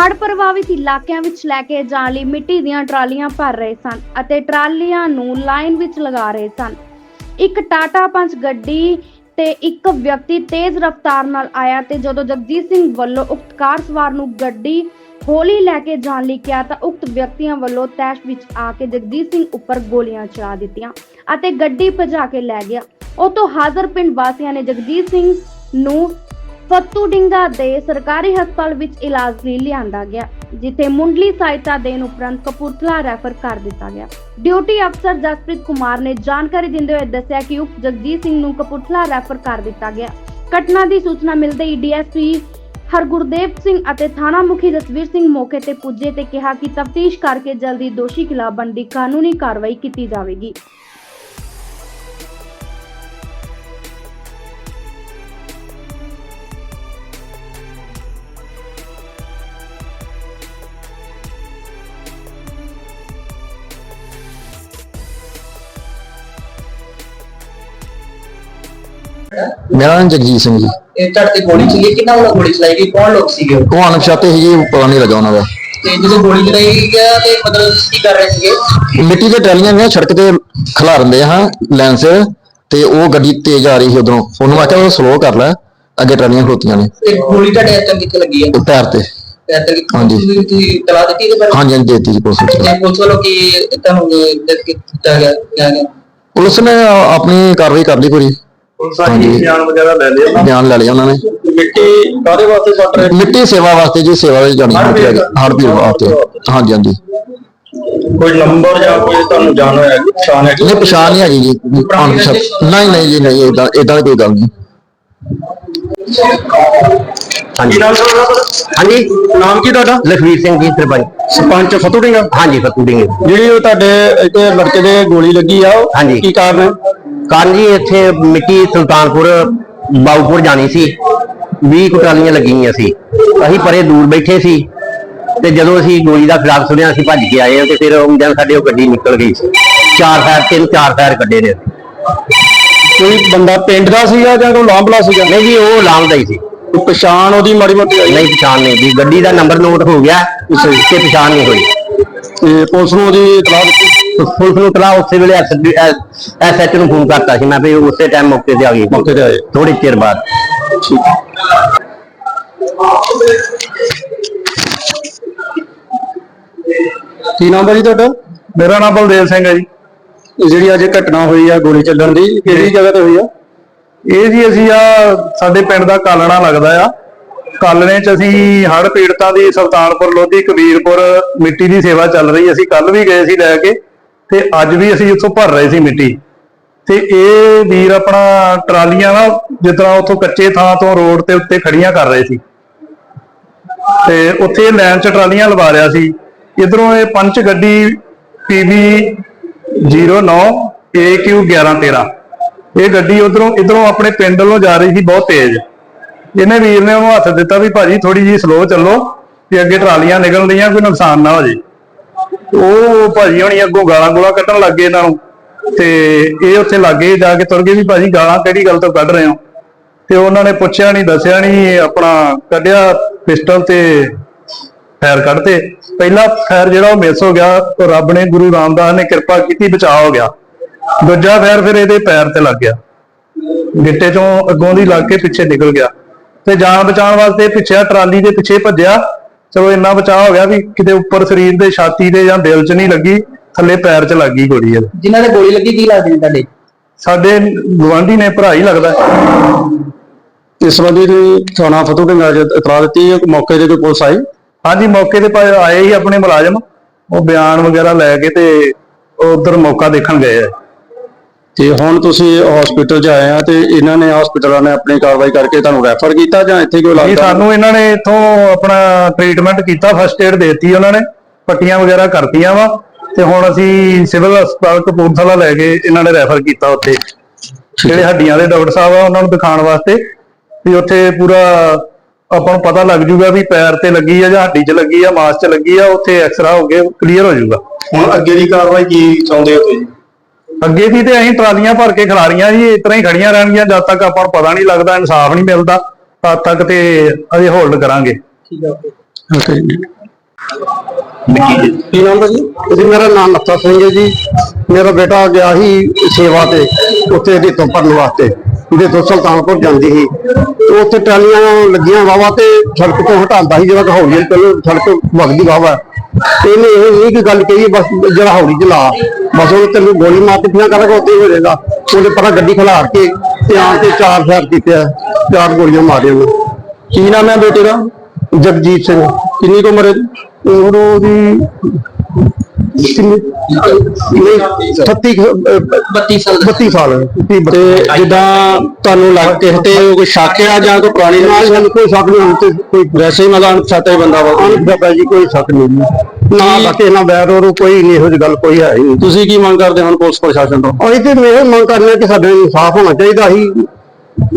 ਹੜ੍ਹ ਪ੍ਰਭਾਵਿਤ ਇਲਾਕਿਆਂ ਵਿੱਚ ਲੈ ਕੇ ਜਾਣ ਲਈ ਮਿੱਟੀ ਦੀਆਂ ਟਰਾਲੀਆਂ ਭਰ ਰਹੇ ਸਨ ਅਤੇ ਟਰਾਲੀਆਂ ਨੂੰ ਲਾਈਨ ਵਿੱਚ ਲਗਾ ਰਹੇ ਸਨ। ਇੱਕ ਟਾਟਾ ਪੰਚ ਗੱਡੀ ਤੇ ਇੱਕ ਵਿਅਕਤੀ ਤੇਜ਼ ਰਫ਼ਤਾਰ ਨਾਲ ਆਇਆ ਤੇ ਜਦੋਂ ਜਗਜੀਤ ਸਿੰਘ ਵੱਲੋਂ ਉਕਤ ਕਾਰ ਸਵਾਰ ਨੂੰ ਗੱਡੀ ਹੌਲੀ ਲੈ ਕੇ ਜਾਣ ਲਈ ਕਿਹਾ ਤਾਂ ਉਕਤ ਵਿਅਕਤੀਆਂ ਵੱਲੋਂ ਤੈਸ਼ ਵਿੱਚ ਆ ਕੇ ਜਗਜੀਤ ਸਿੰਘ ਉੱਪਰ ਗੋਲੀਆਂ ਚਲਾ ਦਿੱਤੀਆਂ ਅਤੇ ਗੱਡੀ ਭਜਾ ਕੇ ਲੈ ਗਿਆ। ਉਹ ਹਾਜ਼ਰ ਪਿੰਡ ਵਾਸੀਆਂ ਨੇ ਜਗਜੀਤ ਸਿੰਘ ਨੂੰ ਫੱਤੂ ਡਿੰਗਾ ਦੇ ਸਰਕਾਰੀ ਹਸਪਤਾਲ ਵਿੱਚ ਇਲਾਜ ਲਈ ਲਿਆਂਦਾ ਗਿਆ, ਜਿੱਥੇ ਮੁੰਡਲੀ ਸਹਾਇਤਾ ਦੇਣ ਉਪਰੰਤ ਕਪੂਰਥਲਾ ਰੈਫਰ ਕਰ ਦਿੱਤਾ ਗਿਆ। ਡਿਊਟੀ ਅਫਸਰ ਜਸਪ੍ਰੀਤ ਕੁਮਾਰ ਨੇ ਜਾਣਕਾਰੀ ਦਿੰਦੇ ਹੋਏ ਦੱਸਿਆ ਕਿ ਉਪ ਜਗਜੀਤ ਸਿੰਘ ਨੂੰ ਕਪੂਰਥਲਾ ਰੈਫਰ ਕਰ ਦਿੱਤਾ ਗਿਆ। ਘਟਨਾ ਦੀ ਸੂਚਨਾ ਮਿਲਦੇ ਹੀ ਡੀਐਸਪੀ ਹਰਗੁਰਦੇਵ ਸਿੰਘ ਅਤੇ ਥਾਣਾ ਮੁਖੀ ਜਸਵੀਰ ਸਿੰਘ ਮੌਕੇ ਤੇ ਪੁੱਜੇ ਤੇ ਕਿਹਾ ਕਿ ਤਫਤੀਸ਼ ਕਰਕੇ ਜਲਦੀ ਦੋਸ਼ੀ ਖਿਲਾਫ ਬਣਦੀ ਕਾਨੂੰਨੀ ਕਾਰਵਾਈ ਕੀਤੀ ਜਾਵੇਗੀ। ਮੇਰਾ ਨਾਮ ਜਗਜੀਤ ਸਿੰਘ ਜੀ। ਇਹ ਝੜ ਤੇ ਗੋਲੀ ਚੱਲੀ ਕਿੰਨਾ ਵੱਲੋਂ ਗੋਲੀ ਚਲਾਈ ਗਈ? ਕੌਣ ਲੋਕ ਸੀਗੇ ਉਹ? ਉਹ ਅਣਪਛਾਤੇ ਸੀ ਜੀ ਪਤਾ ਨਹੀਂ ਲੱਗਾ ਉਹਨਾਂ ਦਾ। ਤੇ ਜਦੋਂ ਗੋਲੀ ਚਲਾਈ ਗਿਆ ਤੇ ਮਤਲਬ ਕੀ ਕਰ ਰਹੇ ਸੀਗੇ? ਮਿੱਟੀ ਦੀਆਂ ਟਰਾਲੀਆਂ ਨੇ ਸੜਕ ਤੇ ਖਿਲਾਰਦੇ ਹਾਂ 'ਚ ਤੇ ਉਹ ਗੱਡੀ ਤੇਜ਼ ਆ ਰਹੀ ਸੀ ਉਧਰੋਂ। ਉਹਨੂੰ ਆਖਿਆ ਉਹ ਸਲੋ ਕਰ ਲੈ ਅੱਗੇ ਟਰਾਲੀਆਂ ਖਲੋਤੀਆਂ ਨੇ। ਤੇ ਗੋਲੀ ਤੁਹਾਡੇ ਹੱਥਾਂ ਕਿੱਥੇ ਲੱਗੀ ਹੈ ਤੇ। ਪੈਰ ਤੇ ਕੀ ਹਾਂਜੀ। ਤੁਸੀਂ ਦਿੱਤੀ ਹਾਂਜੀ ਹਾਂਜੀ ਦੇਤੀ ਜੀ ਪੁਲਿਸ ਵਿੱਚ। ਤੇ ਪੁਲਿਸ ਵੱਲੋਂ ਕੀ ਤੁਹਾਨੂੰ ਦੱਸ ਕੇ ਕੀਤਾ ਗਿਆ ਕਿਹਾ ਗਿਆ? ਪੁਲਿਸ ਨੇ ਆ- ਆਪਣੀ ਕਾਰਵਾਈ ਕਰ ਲਈ ਪੂਰੀ। ਪੁਲਿਸ ਆਈ ਹਾਂਜੀ। ਬਿਆਨ ਵਗੈਰਾ ਲੈ ਲਿਆ। ਨਾ ਬਿਆਨ ਲੈ ਲਿਆ ਉਹਨਾਂ ਨੇ। ਮਿੱਟੀ ਕਾਦੇ ਵਾਸਤੇ ਕੱਟ ਰਹੇ ਮਿੱਟੀ ਸੇਵਾ ਵਾਸਤੇ ਜੀ ਸੇਵਾ ਵਿੱਚ ਜਾਣੀ ਹਰ ਵਾਸਤੇ। ਹਾਂਜੀ ਹਾਂਜੀ। ਕੋਈ ਨੰਬਰ ਜਾਂ ਕੋਈ ਤੁਹਾਨੂੰ ਜਾਣ ਹੋਇਆ ਕਿ ਪਛਾਣ ਹੈ ਨਹੀਂ ਪਛਾਣ ਨਹੀਂ ਹੈਗੀ ਜੀ। ਅਣਪਛਾਤੇ ਨਹੀਂ ਨਹੀਂ ਜੀ ਨਹੀਂ ਇਦਾਂ ਕੋਈ ਗੱਲ ਨਹੀਂ। ਹਾਂਜੀ। ਨਾਮ ਹਾਂਜੀ। ਨਾਮ ਕੀ ਤੁਹਾਡਾ? ਲਖਵੀਰ ਸਿੰਘ ਜੀ ਸਰਪੰਚ। ਸਰਪੰਚ ਫਤੂ ਢਿੰਗਾ? ਹਾਂਜੀ ਫੱਤੂ ਡਿੰਗੇ ਜਿਹੜੀ ਉਹ ਤੁਹਾਡੇ ਇੱਥੇ ਲੜਕੇ ਦੇ ਗੋਲੀ ਲੱਗੀ ਆ ਉਹ? ਹਾਂਜੀ। ਕੀ ਕਾਰਨ ਹੈ? ਕਾਰਨ ਜੀ ਇੱਥੇ ਮਿੱਟੀ ਸੁਲਤਾਨਪੁਰ ਬਾਉਪੁਰ ਜਾਣੀ ਸੀ। 20 ਕੁਟਾਲੀਆਂ ਲੱਗੀਆਂ ਸੀ। ਅਸੀਂ ਪਰੇ ਦੂਰ ਬੈਠੇ ਸੀ ਤੇ ਜਦੋਂ ਅਸੀਂ ਗੋਲੀ ਦਾ ਖਰਾਬ ਸੁਣਿਆ ਅਸੀਂ ਭੱਜ ਕੇ ਆਏ ਤੇ ਫਿਰ ਆਉਂਦਿਆਂ ਸਾਡੇ ਉਹ ਗੱਡੀ ਨਿਕਲ ਗਈ ਸੀ। ਚਾਰ ਫਾਇਰ ਤਿੰਨ ਚਾਰ ਫਾਇਰ ਕੱਢੇ ਨੇ ਕੋਈ ਬੰਦਾ ਪਿੰਡ ਦਾ ਸੀਗਾ ਜਾਂ ਕੋਈ ਲਾਂਬਲਾ ਸੀਗਾ? ਨਹੀਂ ਜੀ ਉਹ ਲਾਮਦਾ ਹੀ ਸੀ। ਕੋਈ ਪਛਾਣ ਉਹਦੀ ਮਾੜੀ ਮੋਟੀ ਨਹੀਂ ਪਛਾਣ ਨਹੀਂ ਦੀ ਗੱਡੀ ਦਾ ਨੰਬਰ ਨੋਟ ਹੋ ਗਿਆ ਤੇ ਪਛਾਣ ਨਹੀਂ ਹੋਈ। ਤੇ ਪੁਲਿਸ ਨੂੰ ਉਹਦੀ ਇਤਲਾਹ ਦਿੱਤੀ? ਪੁਲਿਸ ਨੂੰ ਤਲਾ ਉਸੇ ਵੇਲੇ ਐਸਐਚ ਨੂੰ ਫੋਨ ਕਰਤਾ ਸੀ। ਮੈਂ ਵੀ ਉਸੇ ਟਾਈਮ ਮੌਕੇ ਤੇ ਆ ਗਈ। ਮੌਕੇ ਤੇ ਆਏ ਥੋੜੀ ਚਿਰ ਬਾਅਦ। ਕੀ ਨਾਮ ਹੈ ਜੀ ਤੁਹਾਡਾ? ਮੇਰਾ ਨਾਮ ਬਲਦੇਵ ਸਿੰਘ ਹੈ ਜੀ। ਇਹ ਜਿਹੜੀ ਅੱਜ ਘਟਨਾ ਹੋਈ ਆ ਗੋਲੀ ਚੱਲਣ ਦੀ ਕਿਹੜੀ ਜਗ੍ਹਾ ਤੇ ਹੋਈ ਆ? ਇਹ ਜੀ ਅਸੀਂ ਆ ਸਾਡੇ ਪਿੰਡ ਦਾ ਕਾਲਣਾ ਲੱਗਦਾ ਆ। ਕਾਲਣੇ ਚ ਅਸੀਂ ਹੜ੍ਹ ਪੀੜਤਾਂ ਦੀ ਸੁਲਤਾਨਪੁਰ ਲੋਧੀ ਕਬੀਰਪੁਰ ਮਿੱਟੀ ਦੀ ਸੇਵਾ ਚੱਲ ਰਹੀ। ਅਸੀਂ ਕੱਲ ਵੀ ਗਏ ਸੀ ਲੈ ਕੇ। ਤੇ ਅੱਜ ਵੀ ਅਸੀਂ ਉੱਥੋਂ ਭਰ ਰਹੇ ਸੀ ਮਿੱਟੀ। ਤੇ ਇਹ ਵੀਰ ਆਪਣਾ ਟਰਾਲੀਆਂ ਨਾ ਜਿੱਦਾਂ ਤਰ੍ਹਾਂ ਉੱਥੋਂ ਕੱਚੇ ਥਾਂ ਤੋਂ ਰੋਡ ਤੇ ਉੱਤੇ ਖੜੀਆਂ ਕਰ ਰਹੇ ਸੀ। ਤੇ ਉੱਥੇ ਲੈਣ 'ਚ ਟਰਾਲੀਆਂ ਲਵਾ ਰਿਆ ਸੀ। ਇਧਰੋਂ ਇਹ ਪੰਚ ਗੱਡੀ PB 09 AQ 1113 ਇਹ ਗੱਡੀ ਉਧਰੋਂ, ਇਧਰੋਂ ਆਪਣੇ ਪਿੰਡ ਵੱਲੋਂ ਜਾ ਰਹੀ ਸੀ ਬਹੁਤ ਤੇਜ਼। ਇਹਨੇ ਵੀਰ ਨੇ ਉਹਨੂੰ ਹੱਥ ਦਿੱਤਾ ਵੀ ਭਾਜੀ ਥੋੜੀ ਜੀ ਸਲੋ ਚੱਲੋ, ਵੀ ਅੱਗੇ ਟਰਾਲੀਆਂ ਨਿਕਲ ਰਹੀਆਂ ਕੋਈ ਨੁਕਸਾਨ ਨਾ ਹੋ ਜੇ। ਉਹ ਭਾਜੀ ਹੁਣੀ ਅੱਗੋਂ ਗਾਲਾਂ ਗੋਲਾਂ ਕੱਢਣ ਲੱਗ ਗਏ ਇਹਨਾਂ ਨੂੰ। ਤੇ ਇਹ ਉੱਥੇ ਲੱਗੇ ਜਾ ਕੇ ਤੁਰ ਗਏ ਵੀ ਭਾਜੀ ਗਾਲਾਂ ਕਿਹੜੀ ਗੱਲ ਤੋਂ ਕੱਢ ਰਹੇ ਹੋ? ਤੇ ਉਹਨਾਂ ਨੇ ਪੁੱਛਿਆ ਨਹੀਂ ਦੱਸਿਆ ਨਹੀਂ ਆਪਣਾ ਕੱਢਿਆ ਪਿਸਟਲ ਤੇ ਫਾਇਰ ਕੱਢਤੇ। ਪਹਿਲਾ ਫਾਇਰ ਜਿਹੜਾ ਉਹ ਮਿਸ ਹੋ ਗਿਆ ਰੱਬ ਨੇ, ਗੁਰੂ ਰਾਮਦਾਸ ਨੇ ਕਿਰਪਾ ਕੀਤੀ, ਬਚਾਅ ਹੋ ਗਿਆ। ਦੂਜਾ ਫਾਇਰ ਫਿਰ ਇਹਦੇ ਪੈਰ ਤੇ ਲੱਗ ਗਿਆ। ਗਿੱਟੇ ਚੋਂ ਅੱਗੋਂ ਦੀ ਲੱਗ ਕੇ ਪਿੱਛੇ ਨਿਕਲ ਗਿਆ। ਤੇ ਜਾਨ ਬਚਾਉਣ ਵਾਸਤੇ ਪਿੱਛੇ ਟਰਾਲੀ ਦੇ ਪਿੱਛੇ ਭੱਜਿਆ। ਚਲੋ ਇੰਨਾ ਬਚਾਅ ਹੋ ਗਿਆ ਵੀ ਕਿਤੇ ਉੱਪਰ ਸਰੀਰ ਦੇ ਛਾਤੀ ਦੇ ਜਾਂ ਦਿਲ 'ਚ ਨਹੀਂ ਲੱਗੀ ਥੱਲੇ ਪੈਰ 'ਚ ਲੱਗੀ ਗੋਲੀ ਇਹਦੇ। ਜਿਨ੍ਹਾਂ ਦੇ ਗੋਲੀ ਲੱਗੀ ਕੀ ਲੱਗਦੀ ਤੁਹਾਡੇ? ਸਾਡੇ ਗਵਾਂਢੀ ਨੇ ਭਰਾ ਹੀ ਲੱਗਦਾ। ਇਸ ਸੰਬੰਧੀ ਦੀ ਥਾਣਾ ਫਤੂ ਢੰਗਾ ਚ ਇਤਲਾਹ ਦਿੱਤੀ ਹੈ ਕਿ ਮੌਕੇ ਤੇ ਕੋਈ ਪੁਲਿਸ ਆਈ? ਹਾਂਜੀ ਮੌਕੇ ਤੇ ਆਏ ਹੀ ਆਪਣੇ ਮੁਲਾਜ਼ਮ। ਉਹ ਬਿਆਨ ਵਗੈਰਾ ਲੈ ਕੇ ਤੇ ਉਧਰ ਮੌਕਾ ਦੇਖਣ ਗਏ ਆ। ਤੇ ਹੁਣ ਤੁਸੀਂ ਹਸਪੀਟਲ 'ਚ ਆਏ ਆ ਤੇ ਇਹਨਾਂ ਨੇ ਹਸਪੀਟਲਾਂ ਨੇ ਆਪਣੀ ਕਾਰਵਾਈ ਕਰਕੇ ਤੁਹਾਨੂੰ ਰੈਫਰ ਕੀਤਾ ਜਾਂ ਇੱਥੇ ਕੋਈ ਜੀ ਇਲਾਜ ਸਾਨੂੰ ਇਹਨਾਂ ਨੇ ਇੱਥੋਂ ਆਪਣਾ ਟ੍ਰੀਟਮੈਂਟ ਕੀਤਾ ਫਸਟ ਏਡ ਦੇਤੀ ਉਹਨਾਂ ਨੇ ਪੱਟੀਆਂ ਵਗੈਰਾ ਕਰਤੀਆਂ ਵਾ ਤੇ ਹੁਣ ਅਸੀਂ ਸਿਵਲ ਹਸਪਤਾਲ ਕਪੂਰਥਲਾ ਲੈ ਕੇ ਇਹਨਾਂ ਨੇ ਰੈਫਰ ਕੀਤਾ ਉੱਥੇ। ਜਿਹੜੇ ਹੱਡੀਆਂ ਦੇ ਡਾਕਟਰ ਸਾਹਿਬ ਆ ਉਹਨਾਂ ਨੂੰ ਦਿਖਾਉਣ ਵਾਸਤੇ ਵੀ ਉੱਥੇ ਪੂਰਾ ਆਪਾਂ ਨੂੰ ਪਤਾ ਲੱਗ ਜੂਗਾ ਵੀ ਪੈਰ ਤੇ ਲੱਗੀ ਆ ਜਾਂ ਹੱਡੀ 'ਚ ਲੱਗੀ ਆ ਮਾਸ 'ਚ ਲੱਗੀ ਆ ਉੱਥੇ ਐਕਸਰਾ ਹੋ ਕੇ ਕਲੀਅਰ ਹੋ ਜਾਊਗਾ ਹੁਣ ਅੱਗੇ ਦੀ ਕਾਰਵਾਈ ਕੀ ਚਾਹੁੰਦੇ ਹੋ ਤੁਸੀਂ? ਅੱਗੇ ਦੀ ਤੇ ਅਸੀਂ ਟਰਾਲੀਆਂ ਭਰ ਕੇ ਖਿਲਾਰੀਆਂ ਜੀ ਇਸ ਤਰ੍ਹਾਂ ਹੀ ਖੜੀਆਂ ਰਹਿਣਗੀਆਂ ਜਦ ਤੱਕ ਆਪਾਂ ਨੂੰ ਪਤਾ ਨਹੀਂ ਲੱਗਦਾ ਇਨਸਾਫ ਨਹੀਂ ਮਿਲਦਾ ਤਦ ਤੱਕ ਤੇ ਅਜੇ ਹੋਲਡ ਕਰਾਂਗੇ। ਠੀਕ ਹੈ ਓਕੇ। ਕੀ ਨਾਮ ਹੈ ਜੀ ਜੀ ਮੇਰਾ ਨਾਮ ਨੱਥਾ ਸਿੰਘ ਹੈ ਜੀ। ਮੇਰਾ ਬੇਟਾ ਗਿਆ ਸੀ ਸੇਵਾ ਤੇ ਉੱਥੇ ਇਹਦੇ ਤੋਂ ਭਰਨ ਵਾਸਤੇ ਇਹਦੇ ਤੋਂ ਸੁਲਤਾਨਪੁਰ ਜਾਂਦੀ ਸੀ। ਤੇ ਉੱਥੇ ਟਰਾਲੀਆਂ ਲੱਗੀਆਂ ਵਾਵਾ ਤੇ ਸੜਕ ਤੋਂ ਹਟਾਉਂਦਾ ਸੀ ਜਿਹੜਾ ਹੌਲੀ ਹੌਲੀ ਪਹਿਲਾਂ ਸੜਕ ਵਗਦੀ ਵਾਵਾ ਇਹਨੇ ਇਹ ਨਹੀਂ ਕਿ ਗੱਲ ਕਹੀ ਬਸ ਜਿਹੜਾ ਹੌਲੀ ਚਲਾ ਬਸ ਉਹ ਤੈਨੂੰ ਗੋਲੀ ਮਾਰ ਕੇ ਪਿਆ ਕਰਾਂਗਾ ਉੱਤੇ ਹੋ ਜਾਏਗਾ। ਉਹਦੇ ਪਰਾਂ ਗੱਡੀ ਖਿਲਾਰ ਕੇ ਤੇ ਆਣ ਕੇ ਚਾਰ ਫਾਇਰ ਕੀਤੇ ਆ ਚਾਰ ਗੋਲੀਆਂ ਮਾਰੀਆਂ ਉਹਨੇ। ਕੀ ਨਾਮ ਹੈ ਬੇਟੇ ਦਾ? ਜਗਜੀਤ ਸਿੰਘ। ਕਿੰਨੀ ਕੁ ਉਮਰ ਹੈ ਉਹਦੀ ਕਿੰਨੀ ਨਹੀਂ 38 32 ਸਾਲ ਦਾ। 32 ਸਾਲ। ਤੇ ਜਿੱਦਾਂ ਤੁਹਾਨੂੰ ਲੱਗ ਕਿਸੇ ਤੇ ਕੋਈ ਸ਼ੱਕ ਆ ਜਾਂ ਕੋਈ ਪੁਰਾਣੀ ਨਾਲ ਸਾਨੂੰ ਕੋਈ ਸ਼ੱਕ ਨਹੀਂ ਤੇ ਕੋਈ ਵੈਸੇ ਹੀ ਮਗਾ ਅਣਪਛਾਤਾ ਹੀ ਬੰਦਾ ਵਾ। ਅਣਪਛਾਤਾ ਜੀ ਕੋਈ ਸ਼ੱਕ ਨਹੀਂ ਨਾ ਬਾਕੀ ਨਾ ਬੈਰ ਹੋਰ ਕੋਈ ਨਹੀਂ ਇਹੋ ਜਿਹੀ ਗੱਲ ਕੋਈ ਹੈ ਹੀ ਨਹੀਂ। ਤੁਸੀਂ ਕੀ ਮੰਗ ਕਰਦੇ ਹੁਣ ਪੁਲਿਸ ਪ੍ਰਸ਼ਾਸਨ ਤੋਂ? ਅਸੀਂ ਤੇ ਮੇਰੇ ਮੰਗ ਕਰਨੇ ਕਿ ਸਾਡੇ ਇਨਸਾਫ ਹੋਣਾ ਚਾਹੀਦਾ ਸੀ।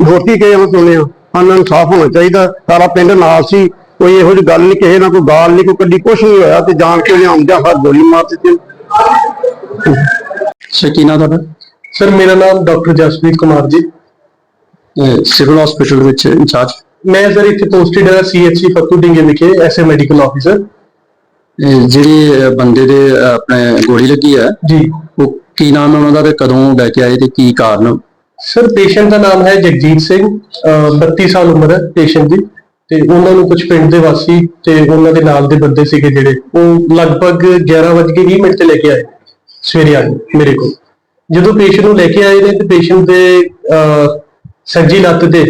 ਹੋਰ ਕੀ ਕਹੇ ਸੁਣਿਆ ਸਾਨੂੰ ਇਨਸਾਫ ਹੋਣਾ ਚਾਹੀਦਾ। ਸਾਰਾ ਪਿੰਡ ਨਾਲ ਸੀ। ਕੋਈ ਇਹੋ ਜਿਹੀ ਗੱਲ ਨਹੀਂ ਕਿਸੇ ਨਾਲ ਕੋਈ ਗਾਲ ਨਹੀਂ ਕੋਈ ਕੱਢੀ ਕੁਛ ਨਹੀਂ ਹੋਇਆ ਤੇ ਜਾਣ ਕੇ ਉਹਨੇ ਆਉਂਦਿਆਂ ਹਰ ਗੋਲੀ ਮਾਰ ਦਿੱਤੀ। ਸ਼ਕੀਨਾ ਤੁਹਾਡਾ? ਸਰ ਮੇਰਾ ਨਾਮ doctor Jaspreet Kumar ji. Civil hospital ਵਿੱਚ ਇੰਚਾਰਜ? ਮੈਂ ਸਰ ਇੱਥੇ ਪੋਸਟਡ ਹਾਂ ਸੀਐਚਸੀ ਫੱਤੂ ਢਿੰਗੇ ਵਿਖੇ ਐਸਏ ਮੈਡੀਕਲ ਆਫੀਸਰ ਜਿਹੜੇ ਬੰਦੇ ਦੇ ਆਪਣੇ ਗੋਲੀ ਲੱਗੀ ਹੈ ਜੀ। ਉਹ ਕੀ ਨਾਮ ਹੈ ਉਹਨਾਂ ਦਾ ਤੇ ਕਦੋਂ ਲੈ ਕੇ ਆਏ ਤੇ ਕੀ ਕਾਰਨ? ਸਰ ਪੇਸ਼ੈਂਟ ਦਾ ਨਾਮ ਹੈ ਜਗਜੀਤ ਸਿੰਘ ਅਹ 32 ਸਾਲ ਉਮਰ ਹੈ ਪੇਸ਼ੈਂਟ ਦੀ। ਤੇ ਉਹਨਾਂ ਨੂੰ ਕੁਝ ਪਿੰਡ ਦੇ ਵਾਸੀ ਤੇ ਉਹਨਾਂ ਦੇ ਨਾਲ ਦੇ ਬੰਦੇ ਸੀਗੇ ਜਿਹੜੇ, ਉਹ ਲਗਭਗ 11:20 ਮਿੰਟ ਤੇ ਲੈ ਕੇ ਆਏ ਸਵੇਰੇ ਆ ਕੇ ਮੇਰੇ ਕੋਲ। ਜਦੋਂ ਪੇਸ਼ੈਂਟ ਨੂੰ ਲੈ ਕੇ ਆਏ ਨੇ ਤੇ ਪੇਸ਼ੈਂਟ ਦੇ ਸੱਜੀ ਲੱਤ ਤੇ,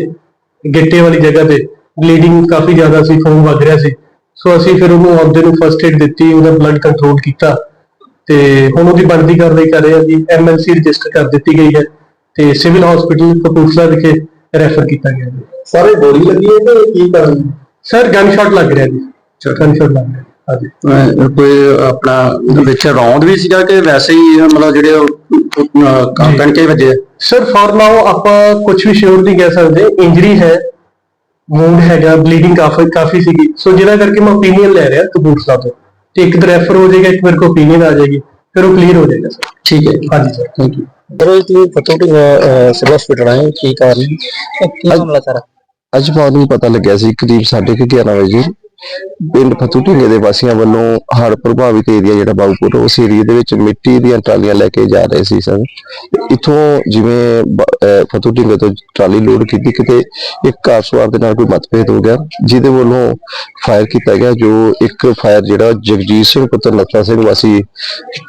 ਗਿੱਟੇ ਵਾਲੀ ਜਗ੍ਹਾ ਤੇ ਬਲੀਡਿੰਗ ਕਾਫੀ ਜ਼ਿਆਦਾ ਸੀ, ਖੂਨ ਵਗ ਰਿਹਾ ਸੀ। ਸੋ ਅਸੀਂ ਫਿਰ ਉਹਨੂੰ ਆਉਂਦੇ ਨੂੰ ਫਰਸਟ ਏਡ ਦਿੱਤੀ, ਉਹਦਾ ਬਲੱਡ ਕੰਟਰੋਲ ਕੀਤਾ ਤੇ ਹੁਣ ਉਹਦੀ ਬਣਦੀ ਕਾਰਵਾਈ ਕਰ ਰਹੇ ਹਾਂ ਜੀ। ਐਮਐਲਸੀ ਰਜਿਸਟਰ ਕਰ ਦਿੱਤੀ ਗਈ ਹੈ ਤੇ ਸਿਵਲ ਹਸਪੀਟਲ ਕਪੂਰਥਲਾ ਵਿਖੇ ਰੈਫਰ ਕੀਤਾ ਗਿਆ ਜੀ। ਸਾਰੇ ਗੋਲੀ ਲੱਗੀ ਹੈ ਤੇ ਕੀ ਕਾਰਨ? ਸਰ ਗਨ ਸ਼ਾਟ ਲੱਗ ਰਿਹਾ ਜੀ। ਗਨ ਸ਼ਾਟ ਲੱਗ ਰਿਹਾ। ਹਾਂਜੀ। ਕੋਈ ਆਪਣਾ ਵਿੱਚ ਰੌਂਦ ਵੀ ਸੀਗਾ ਕਿ ਵੈਸੇ ਹੀ ਮਤਲਬ ਜਿਹੜੇ ਕਣਕੇ ਵੱਜੇ? ਸਰ ਫॉर ਨਾਓ ਆਪਾਂ ਕੁਝ ਵੀ ਸ਼ੋਰ ਨਹੀਂ ਕਹਿ ਸਕਦੇ। ਇੰਜਰੀ ਹੈ ਵੂਡ ਹੈਗਾ ਬਲੀਡਿੰਗ ਕਾਫੀ ਕਾਫੀ ਸੀਗੀ। ਸੋ ਜਿਹਦਾ ਕਰਕੇ ਮੈਂ ਓਪੀਨੀਅਨ ਲੈ ਰਿਹਾ ਕਪੂਰਥਲਾ ਤੋਂ। ਤੇ ਇੱਕ ਤਾਂ ਰੈਫਰ ਹੋ ਜਾਏਗਾ ਇੱਕ ਮੇਰੇ ਕੋ ਓਪੀਨੀਅਨ ਆ ਜਾਏਗੀ। ਫਿਰ ਉਹ ਕਲੀਅਰ ਹੋ ਜਾਏਗਾ ਸਰ। ਠੀਕ ਹੈ। ਹਾਂਜੀ ਸਰ। ਥੈਂਕ ਯੂ ਸਰ ਤੁਸੀਂ ਫਤੋਟੀ ਸਿਵਲ ਹਸਪੀਟਲ ਆਏ ਕੀ ਕਾਰਨ? ਕੀ ਮਾਮਲਾ ਸਾਰਾ? ਅੱਜ ਮਾਨੂੰ ਪਤਾ ਲੱਗਿਆ ਸੀ ਕਰੀਬ 11:30 ਵਜੇ ਪਿੰਡ ਫਤੂਟੀਲੇ ਦੇ ਵਾਸੀਆਂ ਵੱਲੋਂ ਹੜ੍ਹ ਪ੍ਰਭਾਵਿਤ ਏਰੀਆ ਜਿਹੜਾ ਬਾਬੂਪੁਰ ਉਸ ਏਰੀਆ ਦੇ ਵਿੱਚ ਮਿੱਟੀ ਦੀਆਂ ਟਰਾਲੀਆਂ ਲੈ ਕੇ ਜਾ ਰਹੇ ਸੀ ਸਰ ਇਥੋਂ ਜਿਵੇਂ ਫਤੂਟੀਲੇ ਤੋਂ ਟਰਾਲੀ ਲੋਡ ਕੀਤੀ, ਕਿਤੇ ਇੱਕ ਕਾਰ ਸਵਾਰ ਦੇ ਨਾਲ ਕੋਈ ਮਤਭੇਦ ਹੋ ਗਿਆ, ਜਿਹਦੇ ਵੱਲੋਂ ਫਾਇਰ ਕੀਤਾ ਗਿਆ, ਜੋ ਇੱਕ ਫਾਇਰ ਜਿਹੜਾ ਜਗਜੀਤ ਸਿੰਘ ਪੁੱਤਰ ਨੱਥਾ ਸਿੰਘ ਵਾਸੀ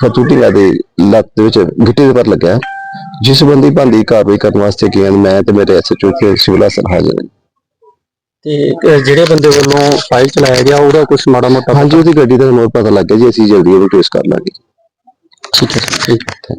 ਫਤੂਟੀਲਾ ਦੇ ਲੱਤ ਦੇ ਵਿੱਚ ਗਿੱਟੇ ਦੇ ਪਰ ਲੱਗਿਆ। ਜਿਸ ਸੰਬੰਧੀ ਬੰਦੀ ਕਾਰਵਾਈ ਕਰਨ ਵਾਸਤੇ ਗਏ ਮੈਂ ਤੇ ਮੇਰੇ ਐਸਐਚਓ ਤੇ ਸਿਵਲ ਹਸਪਤਾਲ ਹਾਜ਼ਰ ਤੇ ਜਿਹੜੇ ਬੰਦੇ ਵੱਲੋਂ ਫਾਈਲ ਚਲਾਇਆ ਗਿਆ ਉਹਦਾ ਕੁਝ ਮਾੜਾ ਮੋਟਾ ਹਾਂਜੀ ਉਹਦੀ ਗੱਡੀ ਦਾ ਨੰਬਰ ਪਤਾ ਲੱਗ ਗਿਆ ਜੀ ਅਸੀਂ ਜਲਦੀ ਉਹਨੂੰ ਟ੍ਰੇਸ ਕਰ ਲਾਂਗੇ। ਠੀਕ ਹੈ ਠੀਕ